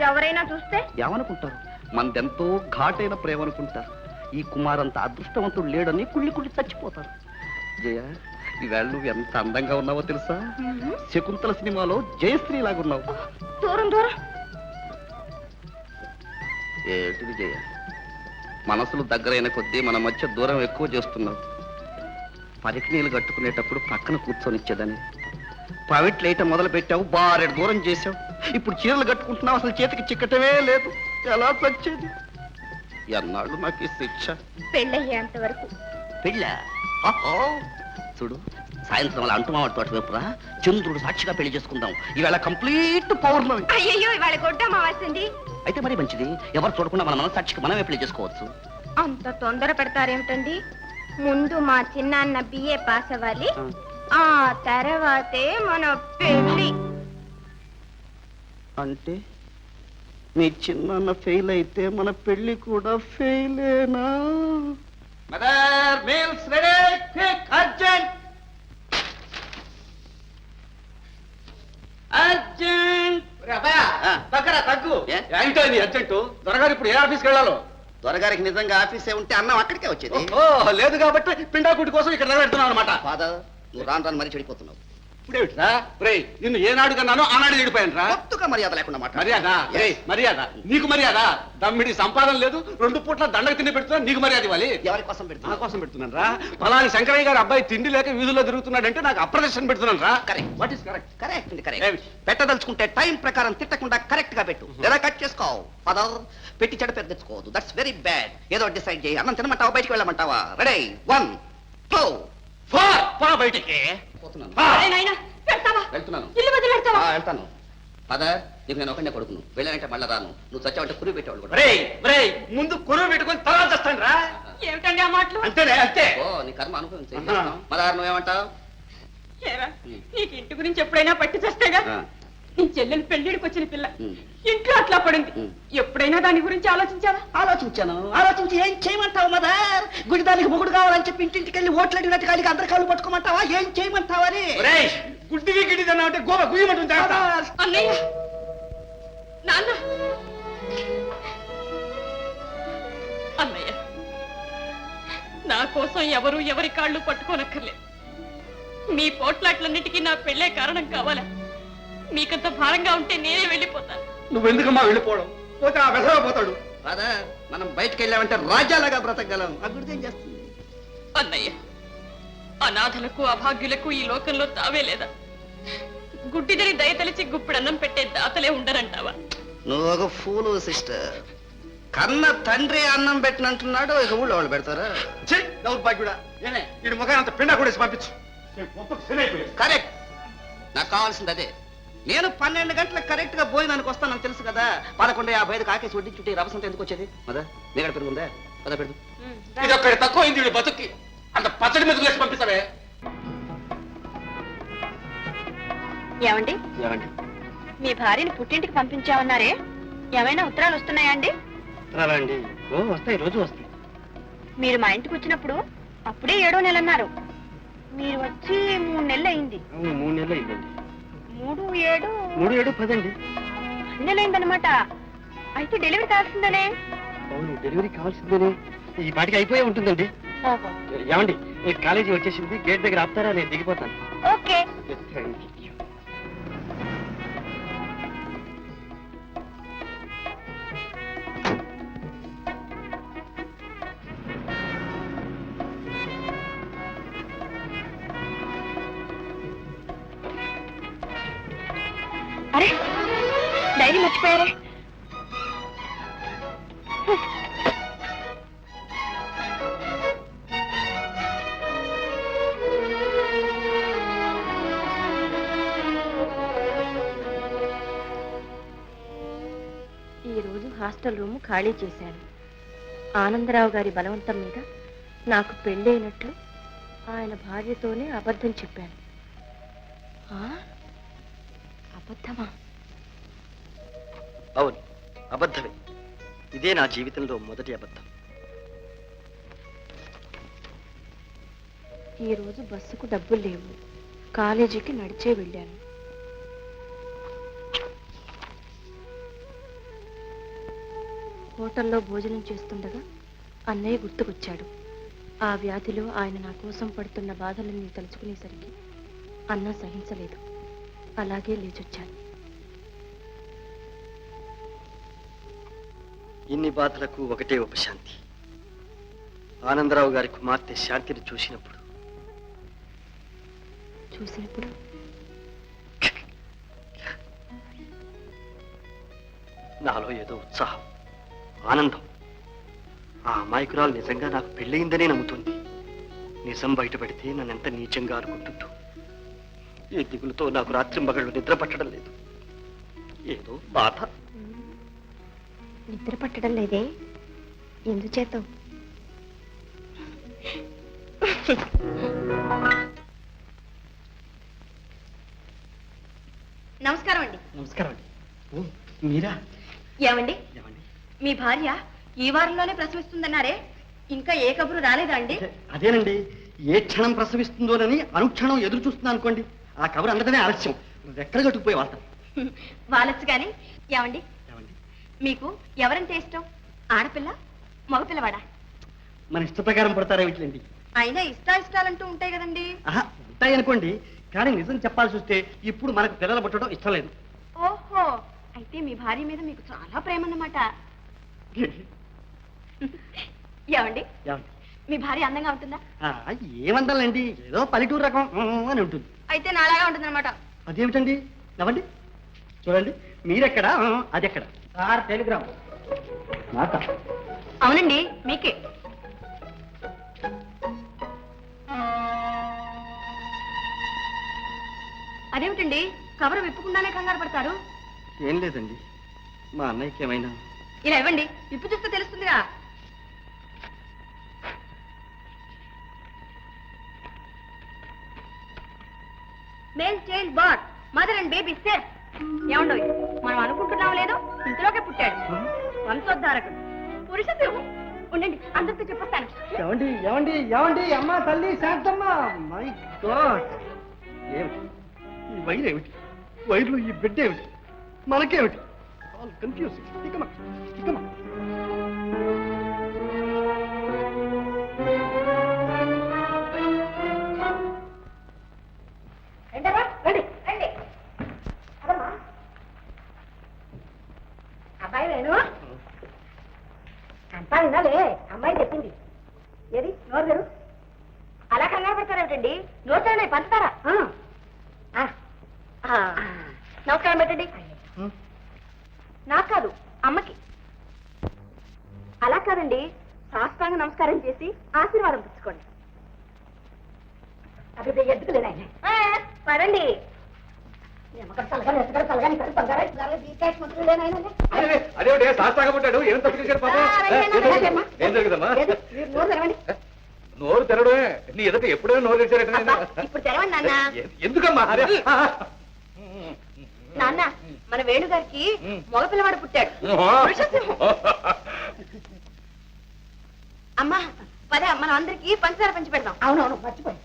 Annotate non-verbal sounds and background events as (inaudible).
ఎవరైనా చూస్తే? ఏమనుకుంటారు? మనదెంతో ఘాటైన ప్రేమ అనుకుంటారు ఈ కుమారంత అదృష్టవంతుడు లేడని కుళ్ళి కుళ్ళి చచ్చిపోతారు. జయ ఈవేళ నువ్వు ఎంత అందంగా ఉన్నావో తెలుసా? శకుంతల సినిమాలో జయశ్రీ లాగున్నావు. దూరం దూరం. ఏటిది జయ? మనసులు దగ్గరైన కొద్దీ మన మధ్య దూరం ఎక్కువ చేస్తున్నావు. పరికినీలు కట్టుకునేటప్పుడు పక్కన కూర్చొనిచ్చేదని. ప్రైవేట్ లైట్ మొదలు పెట్టావు బారెడు దూరం చేసావు ఇప్పుడు చీరలు కట్టుకుంటున్నావు అసలు చేతికి చిక్కటమే లేదు. ఎలా వచ్చేది ఎన్నాళ్ళు నాకు ఈ శిక్ష. పెళ్ళయ్యేంత వరకు పెళ్ళ చూడు సాయంత్రం అలా అంటుమావాడి తోట వైపురా చంద్రుడు సాక్షిగా పెళ్ళి చేసుకుందాం. ఈవేళ కంప్లీట్ పౌర్ణమి. అయ్యయ్యో ఇవాళ గొడ్డ అమావాస్యండి అయితే మరి మంచిది. ఎవరు చూడకుండా మన మనసాక్షికి మనమే పెళ్ళి చేసుకోవచ్చు. అంత తొందర పెడతారేమిటండి? ముందు మా చిన్నాన్న బిఏ పాస్ అవ్వాలి. ఆ. తర్వాతే మన పెళ్ళి అంటే మీ చిన్న ఫెయిల్ అయితే మన పెళ్ళి కూడా ఫెయిలేనా mother meals ready quick urgent తగ్గు ఏ? ఏంటో ఇది అర్జెంటు దొరగారు ఇప్పుడు ఏ ఆఫీస్కి వెళ్ళాలో? దొరగారికి నిజంగా ఆఫీసే ఉంటే అన్నం అక్కడికే వచ్చేది. ఓ లేదు కాబట్టి పిండాకుటి కోసం ఇక్కడ నిలబెడుతున్నావు అనమాట ఫాదర్ నువ్వు రాను రాను మరీ చెడిపోతున్నావు. ఇప్పుడేమిట్రా రే నిన్ను ఏనాడు కన్నానో ఆనాడు చెడిపోయాను రా మర్యాద లేకుండా మర్యాద? మాట్లాడు రే మర్యాద? నీకు మర్యాద? దమ్మిడి సంపాదన లేదు రెండు పూట్ల దండకు తిండి పెడుతున్నా నీకు మర్యాద ఇవ్వాలి. ఎవరి కోసం పెడుతున్నా? కోసం పెడుతున్నాను రా పలాని శంకరయ్య గారు అబ్బాయి తిండి లేక వీధుల్లో తిరుగుతున్నాడంటే నాకు అప్రదర్శన పెడుతున్నాను రా Correct. What is correct correct? Correct పెట్టదలుచుకుంటే time ప్రకారం తిట్టకుండా కరెక్ట్గా పెట్టు లేదా కట్ చేసుకోవు ఫాదర్ పెట్టి చెడ పెద్ద తెచ్చుకోవద్దు. దట్స్ వెరీ బ్యాడ్ ఏదో డిసైడ్ చేయి. అన్నం తినమంటావా? బయటికి వెళ్ళమంటావా? రెడీ వన్ టూ పో బయటికి. పోతున్నాను. పా. అరే నాయనా, పెడతావా వెళ్తున్నాను. ఇల్లు వదిలి పెడతావా ఆ, వెళ్తాను. ఫాదర్ నీకు నేను ఒకనే కొడుకును. వెళ్ళానంటే మళ్ళీ రాను. నువ్వు చచ్చావంటే కురి పెట్టేవాళ్ళు కూడా. రే రే ముందు కొరువు పెట్టుకొని తర్వాత వస్తాను రా. ఏమిటండి ఆ మాటలు? అంతేనే అంతే. ఓ నీ కర్మ అనుభవించే ఆహా. మదార్ నువ్వేమంటావు? ఏరా, నీకు ఇంటి గురించి ఎప్పుడైనా పట్టి చేస్తేగా ఆ. నీ చెల్లెలు పెళ్ళిడికి వచ్చిన పిల్ల. ఇంట్లో అట్లా పడింది. ఎప్పుడైనా దాని గురించి ఆలోచించావా? ఆలోచించాను. ఆలోచించి ఏం చేయమంటావు మదర్? గుడి దానికి మొగుడు కావాలని చెప్పి ఇంటింటికి వెళ్ళి ఓట్లు అడిగినట్టు కాలికి అందరి కాళ్ళు పట్టుకోమంటావా? ఏం చేయమంటావా అని? రే గుడ్డివి అన్నా అంటే గోవ గుయ్యమంటుంది. అన్నయ్య! నాన్న! అన్నయ్య! నా కోసం ఎవరు ఎవరి కాళ్ళు పట్టుకోనక్కర్లేదు. మీ పోట్లాట్లన్నిటికీ నా పెళ్ళే కారణం కావాలా? మీకంత భారంగా ఉంటే నేనే వెళ్ళిపోతాను. నువ్వెందుకమ్మా వెళ్ళిపోవడం? పోతే ఆ వెసగా పోతాడు. ఫాదర్ మనం బయటికి వెళ్ళామంటే రాజ్యాలుగా బ్రతకగలం. ఆ గుడిది ఏం చేస్తుంది? అన్నయ్య అనాథలకు అభాగ్యులకు ఈ లోకంలో తావే లేదా? గుడ్డిదని దయతలిచి గుప్పిడన్నం పెట్టే దాతలే ఉండరంటావా? నువ్వు ఒక ఫూలు సిస్టర్. కన్న తండ్రి అన్నం పెట్టినంటున్నాడు ఇక ఊళ్ళో వాళ్ళు పెడతారా? దౌర్భాగ్యుడా ఏనే వీడి ముఖం అంత పిండా కూడా పంపించు. కరెక్ట్. నాకు కావాల్సింది అదే. నేను పన్నెండు గంటలకు కరెక్ట్గా భోజనానికి వస్తానని తెలుసు కదా. పదకొండు యాభై ఐదు కాకేసి వడ్డీ చుట్టి రవసంత ఎందుకు వచ్చేది? మదా నీగడ పెరుగుందా? పద పెరుగు. ఇది ఒక్కడి తక్కువ అయింది వీడి బతుక్కి. అంత పచ్చడి మీద వేసి పంపిస్తావే. ఏమండి? ఏమండి? మీ భార్యని పుట్టింటికి పంపించామన్నారే ఏమైనా ఉత్తరాలు వస్తున్నాయా అండి? అలా అండి? ఓ వస్తాయి రోజు వస్తాయి. మీరు మా ఇంటికి వచ్చినప్పుడు అప్పుడే ఏడో నెల అన్నారు మీరు వచ్చి మూడు నెలలు అయింది. అవును మూడు నెలలు అయిందండి. మూడు ఏడు. మూడు ఏడు పదండి. అయిందనమాట అయితే డెలివరీ కావాల్సిందనే? అవును డెలివరీ కావాల్సిందేనే. ఈ పాటికి అయిపోయి ఉంటుందండి. ఏమండి కాలేజీ వచ్చేసింది గేట్ దగ్గర ఆపుతారా? నేను దిగిపోతాను. ఓకే. అరే డైరీ మర్చిపోయారే. హాస్టల్ రూమ్ ఖాళీ చేశాను. ఆనందరావు గారి బలవంతం మీద నాకు పెళ్ళైనట్లు ఆయన భార్యతోనే అబద్ధం చెప్పాను. అబద్ధమా? అవును అబద్ధమే. ఇదే నా జీవితంలో మొదటి అబద్ధం. ఈ రోజు బస్సుకు డబ్బులు లేవు. కాలేజీకి నడిచే వెళ్ళాను. హోటల్లో భోజనం చేస్తుండగా అన్నయ్య గుర్తుకొచ్చాడు. ఆ వ్యాధిలో ఆయన నా కోసం పడుతున్న బాధలను తలుచుకునేసరికి అన్న సహించలేదు. అలాగే లేచొచ్చాను. ఇన్ని బాధలకు ఒకటే ఉపశాంతి. ఆనందరావు గారి కుమార్తె శాంతిని చూసినప్పుడు. చూసినప్పుడు? (laughs) నాలో ఏదో ఉత్సాహం ఆనందం. ఆ అమాయకురాలు నిజంగా నాకు పెళ్ళయిందనే నమ్ముతుంది. నిజం బయటపడితే నన్నెంత నీచంగా అనుకుంటుందో. ఈ దిగులుతో నాకు రాత్రి మగళ్ళు నిద్ర పట్టడం లేదు. ఏదో బాధ. నిద్ర పట్టడం లేదే? ఎందుచేత? నమస్కారం అండి. నమస్కారం అండి. ఓ మీరా? ఏమండి? ఏమండి? మీ భార్య ఈ వారంలోనే ప్రసవిస్తుందన్నారే? ఇంకా ఏ కబురు రాలేదా అండి? అదేనండి. ఏ క్షణం ప్రసవిస్తుందోనని అనుక్షణం ఎదురు చూస్తున్నాను అనుకోండి. ఆ కబురు అందడమే ఆలస్యం. ఎక్కడ కట్టుకుపోయి వార్త వాళ్ళొచ్చు కానీ ఏమండి? ఏమండి? మీకు ఎవరంటే ఇష్టం? ఆడపిల్ల? మగపిల్లవాడా? మన ఇష్ట ప్రకారం పడతారా వీటిలండి అయినా ఇష్టా ఇష్టాలంటూ ఉంటాయి కదండి. ఆహా ఉంటాయి అనుకోండి. కానీ నిజం చెప్పాల్సి వస్తే ఇప్పుడు మనకు పిల్లలు పుట్టడం ఇష్టం లేదు. ఓహో అయితే మీ భార్య మీద మీకు చాలా ప్రేమ అన్నమాట. ఏమండి? ఏమండి? మీ భార్య అందంగా ఉంటుందా? ఆ, ఏమంటాలండి ఏదో పల్లెటూరు రకం అని ఉంటుంది. అయితే నాలాగా ఉంటుందన్నమాట. అదేమిటండి? నవ్వండి. చూడండి. మీరెక్కడ? ఆ, అదెక్కడ? Sir telegram. మాట అవునండి మీకే. అదేమిటండి? కవర్ విప్పకుండానే కంగారు పడతారు? ఏం లేదండి. మా అన్నయ్యకి ఏమైనా ఇలా ఇవ్వండి. విప్పు చూస్తే తెలుస్తుందిగా. Male child but mother and baby safe ఏమండో మనం అనుకుంటున్నాం లేదో ఇంతలోకే పుట్టాడు. వంశోద్ధారకుడు. పురుష సింహం ఉండండి అందరితో చెప్పొస్తాను. ఏమండి ఏమండి ఏమండి అమ్మ తల్లి శాంతమ్మ. మై గాడ్ ఏమిటి ఈ వైర్ ఏమిటి? వైర్లు ఈ బిడ్డ ఏమిటి? మనకేమిటి ఆల్ కన్ఫ్యూజింగ్ ఇకమా ఇకమా నోరు తెరు అలా కంగారు పెడతారేమిటండి? తెరండి పంచుతారా? ఆ. ఆ. నమస్కారం పెట్టండి. నాకు కాదు అమ్మకి. అలా కాదండి సాష్టాంగ నమస్కారం చేసి ఆశీర్వాదం పుచ్చుకోండి అది ఎద్దుకులేనాయన పడండి అదేమిటి శాస్త్రంగా పుట్టాడు ఏం తప్పు చేశాడు పాపం? ఏం జరిగిందమ్మా? నోరు తెరడమే నీ ఎదుట ఎప్పుడైనా నోరు తెరిచారట అబ్బా, ఇప్పుడు తెరవండి నాన్న ఎ- ఎందుకమ్మా అదే ఆ, నాన్న మన వేణుగారికి మగ పిల్లవాడు పుట్టాడు పురుషసింహం. అమ్మా పద మనం అందరికి పంచదార పంచి పెడదాం అవునవును మర్చిపోయి